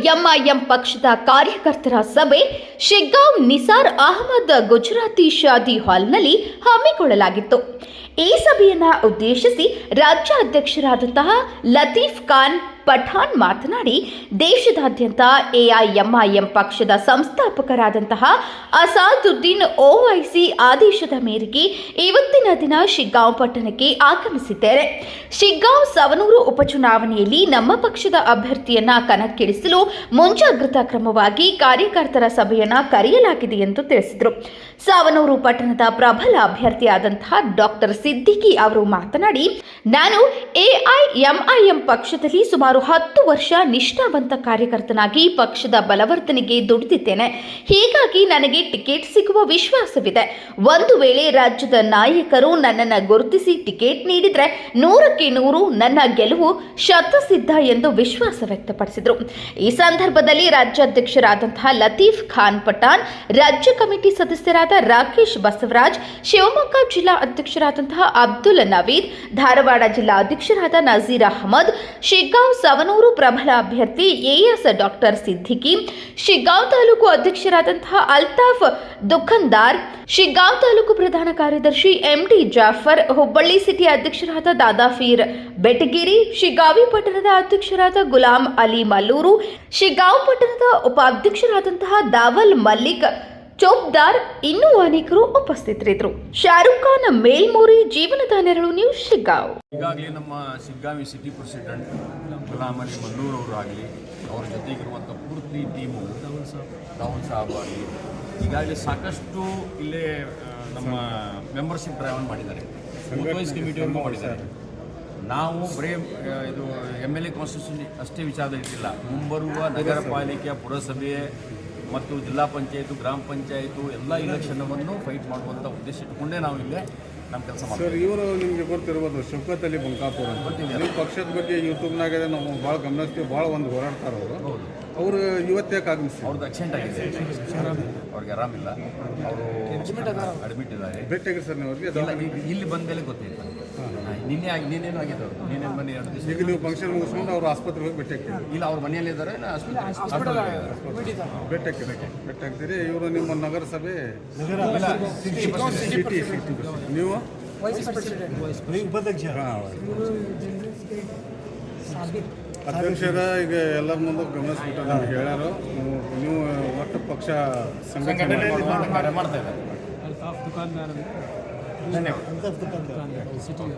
AIMIM ಪಕ್ಷದ ಕಾರ್ಯಕರ್ತರ ಸಭೆ ಶಿಗ್ಗಾಂವ್ ನಿಸಾರ್ ಅಹಮದ್ ಗುಜರಾತಿ ಶಾದಿ ಹಾಲ್ನಲ್ಲಿ ಹಮ್ಮಿಕೊಳ್ಳಲಾಗಿತ್ತು. ಈ ಸಭೆಯನ್ನು ಉದ್ದೇಶಿಸಿ ರಾಜ್ಯಾಧ್ಯಕ್ಷರಾದಂತಹ ಲತೀಫ್ ಖಾನ್ ಪಠಾಣ್ ಮಾತನಾಡಿ, ದೇಶದಾದ್ಯಂತ ಎಐಎಂಐಎಂ ಪಕ್ಷದ ಸಂಸ್ಥಾಪಕರಾದಂತಹ ಅಸಾದುದ್ದೀನ್ ಓವೈಸಿ ಆದೇಶದ ಮೇರೆಗೆ ಇವತ್ತಿನ ದಿನ ಶಿಗ್ಗಾಂವ್ ಪಟ್ಟಣಕ್ಕೆ ಆಗಮಿಸಿದ್ದಾರೆ. ಶಿಗ್ಗಾಂವ್ ಸವನೂರು ಉಪಚುನಾವಣೆಯಲ್ಲಿ ನಮ್ಮ ಪಕ್ಷದ ಅಭ್ಯರ್ಥಿಯನ್ನ ಕಣಕ್ಕಿಳಿಸಲು ಮುಂಜಾಗ್ರತಾ ಕ್ರಮವಾಗಿ ಕಾರ್ಯಕರ್ತರ ಸಭೆಯನ್ನ ಕರೆಯಲಾಗಿದೆ ಎಂದು ತಿಳಿಸಿದರು. ಸಾವನೂರು ಪಟ್ಟಣದ ಪ್ರಬಲ ಅಭ್ಯರ್ಥಿಯಾದಂತಹ ಡಾಕ್ಟರ್ ಸಿದ್ದಿಕಿ ಅವರು ಮಾತನಾಡಿ, ನಾನು ಎಐಎಂಐಎಂ ಪಕ್ಷದಲ್ಲಿ ಸುಮಾರು ಹತ್ತು ವರ್ಷ ನಿಷ್ಠಾವಂತ ಕಾರ್ಯಕರ್ತನಾಗಿ ಪಕ್ಷದ ಬಲವರ್ಧನೆಗೆ ದುಡಿದಿದ್ದೇನೆ. ಹೀಗಾಗಿ ನನಗೆ ಟಿಕೆಟ್ ಸಿಗುವ ವಿಶ್ವಾಸವಿದೆ. ಒಂದು ವೇಳೆ ರಾಜ್ಯದ ನಾಯಕರು ನನ್ನನ್ನು ಗುರುತಿಸಿ ಟಿಕೆಟ್ ನೀಡಿದರೆ ನೂರಕ್ಕೆ ನೂರು ನನ್ನ ಗೆಲುವು ಶತಸಿದ್ಧ ಎಂದು ವಿಶ್ವಾಸ ವ್ಯಕ್ತಪಡಿಸಿದರು. ಈ ಸಂದರ್ಭದಲ್ಲಿ ರಾಜ್ಯಾಧ್ಯಕ್ಷರಾದಂತಹ ಲತೀಫ್ ಖಾನ್ ಪಠಾಣ್, ರಾಜ್ಯ ಕಮಿಟಿ ಸದಸ್ಯರಾದ ರಾಕೇಶ್ ಬಸವರಾಜ್, ಶಿವಮೊಗ್ಗ ಜಿಲ್ಲಾ ಅಧ್ಯಕ್ಷರಾದಂತಹ ಅಬ್ದುಲ್ ನವೀದ್, ಧಾರವಾಡ ಜಿಲ್ಲಾ ಅಧ್ಯಕ್ಷರಾದ ನಜೀರ್ ಅಹಮದ್, ಶಿಗ್ಗಾಂವ್ ಸವನೂರು ಪ್ರಬಲ ಅಭ್ಯರ್ಥಿ A S doctor Siddiqui, Shiggaon taluk ಅಧ್ಯಕ್ಷರಾದಂತಹ ಅಲ್ತಾಫ್ ದುಖಂದಾರ್, ಶಿಗ್ಗಾಂವ್ ತಾಲೂಕು ಪ್ರಧಾನ ಕಾರ್ಯದರ್ಶಿ M T Jafar, Hubballi city ಅಧ್ಯಕ್ಷರಾದ ದಾದಾಫೀರ್ ಬೆಟಗಿರಿ, ಶಿಗ್ಗಾವಿ ಪಟ್ಟಣದ ಅಧ್ಯಕ್ಷರಾದ ಗುಲಾಂ ಅಲಿ ಮಲ್ಲೂರು, ಶಿಗ್ಗಾಂವ್ ಪಟ್ಟಣದ ಉಪಾಧ್ಯಕ್ಷರಾದಂತಹ ದಾವಲ್ ಮಲ್ಲಿಕ್ ಚೌಕ್ದಾರ್ ಇನ್ನೂ ಅನೇಕರು ಉಪಸ್ಥಿತರಿದ್ದರು. ಶಾರುಖ್ ಖಾನ್ ಮೇಲ್ಮೂರಿ ಜೀವನದ ನೆರಳು ನ್ಯೂಸ್ ಶಿಗ್ಗಾಂವ್. ಈಗಾಗಲೇ ನಮ್ಮ ಸಿಗ್ಗಾವಿ ಸಿಟಿ ಪ್ರೆಸಿಡೆಂಟ್ ಗುಲಾಮ್ ಅಲಿ ಮಲ್ಲೂರ್ ಅವರು ಆಗಲಿ ಅವರ ಜೊತೆಗಿರುವಂಥ ಪೂರ್ತಿ ಟೀಮು ರಾಹುಲ್ ಸಾಹಬ್ ಆಗಲಿ ಈಗಾಗಲೇ ಸಾಕಷ್ಟು ಇಲ್ಲೇ ನಮ್ಮ ಮೆಂಬರ್ಶಿಪ್ ಡ್ರೈವನ್ ಮಾಡಿದ್ದಾರೆ. ಮಾಡಿದ್ದಾರೆ. ನಾವು ಬರೀ ಇದು ಎಂ ಎಲ್ ಎ ಕಾನ್ಸ್ಟಿಟ್ಯೂಷನ್ ಅಷ್ಟೇ ವಿಚಾರದಲ್ಲಿ ಇರಲಿಲ್ಲ. ಮುಂಬರುವ ನಗರ ಪಾಲಿಕೆಯ ಪುರಸಭೆ ಮತ್ತು ಜಿಲ್ಲಾ ಪಂಚಾಯತು ಗ್ರಾಮ ಪಂಚಾಯತು ಎಲ್ಲ ಇಲೆಕ್ಷನ್ವನ್ನು ಫೈಟ್ ಮಾಡುವಂಥ ಉದ್ದೇಶ ಇಟ್ಕೊಂಡೇ ನಾವು ಇಲ್ಲೇ ನಮ್ಮ ಕೆಲಸ ಮಾಡ್ತೀವಿ. ಸರ್ ಇವರು ನಿಮಗೆ ಗೊತ್ತಿರ್ಬೋದು ಶೌಕತ್ ಅಲಿ ಬಂಕಾಪುರ ಅಂತ. ನೀವು ಪಕ್ಷದ ಬಗ್ಗೆ ಯೂಟ್ಯೂಬ್ನಾಗ ನಾವು ಭಾಳ ಗಮನಿಸ್ತೀವಿ ಭಾಳ ಒಂದು ಹೋರಾಡ್ತಾರೆ ಅವರು. ಅವರು ಇವತ್ತೇ ಆಗಮಿಸಿ ಅವ್ರದ್ದು ಆಕ್ಸಿಡೆಂಟ್ ಆಗಿದೆ. ಅವ್ರಿಗೆ ಆರಾಮಿಲ್ಲ ಅವರು ಅಡ್ಮಿಟ್ ಇದ್ದಾರೆ. ಭೇಟಿಯಾಗಿ ಸರ್ ನೀವು ಅವ್ರಿಗೆ. ಇಲ್ಲ, ಇಲ್ಲಿ- ಬಂದಲೇ ಬಂದ ಮೇಲೆ ಗೊತ್ತಾಯ್ತು ಹಾ, ನಿನ್ನೆ ಆಗಿ ನಿನ್ನೇನು ಅವರು ನಿನ್ನೆ ಮನೆ ಎರಡು ದಿವಸ. ಈಗ ನೀವು ಫಂಕ್ಷನ್ ಮುಗಿಸ್ಕೊಂಡು ಅವ್ರು ಆಸ್ಪತ್ರೆಗೆ ಹೋಗಿ ಇಲ್ಲ ಅವ್ರ ಮನೆಯಲ್ಲಿ ಇದ್ದಾರೆ ಭೇಟಿ ಆಗ್ತೀರಿ ಭೇಟಿ ಆಗ್ತೀರಿ. ಇವರು ನಿಮ್ಮ ನಗರಸಭೆ ಸಿಟಿ ನೀವು? ಹಾಂ ಅಧ್ಯಕ್ಷರ ಈಗ ಎಲ್ಲರ ಮುಂದೆ ಗಮನಿಸ್ಬಿಟ್ಟು ನಮ್ಗೆ ಹೇಳ್ಯಾರು. ನೀವು ನೀವು ಒಟ್ಟು ಪಕ್ಷ ಸಂಘಟನೆ ಮಾಡ್ತಾ ಇದ್ದಾರೆ. धन्यवाद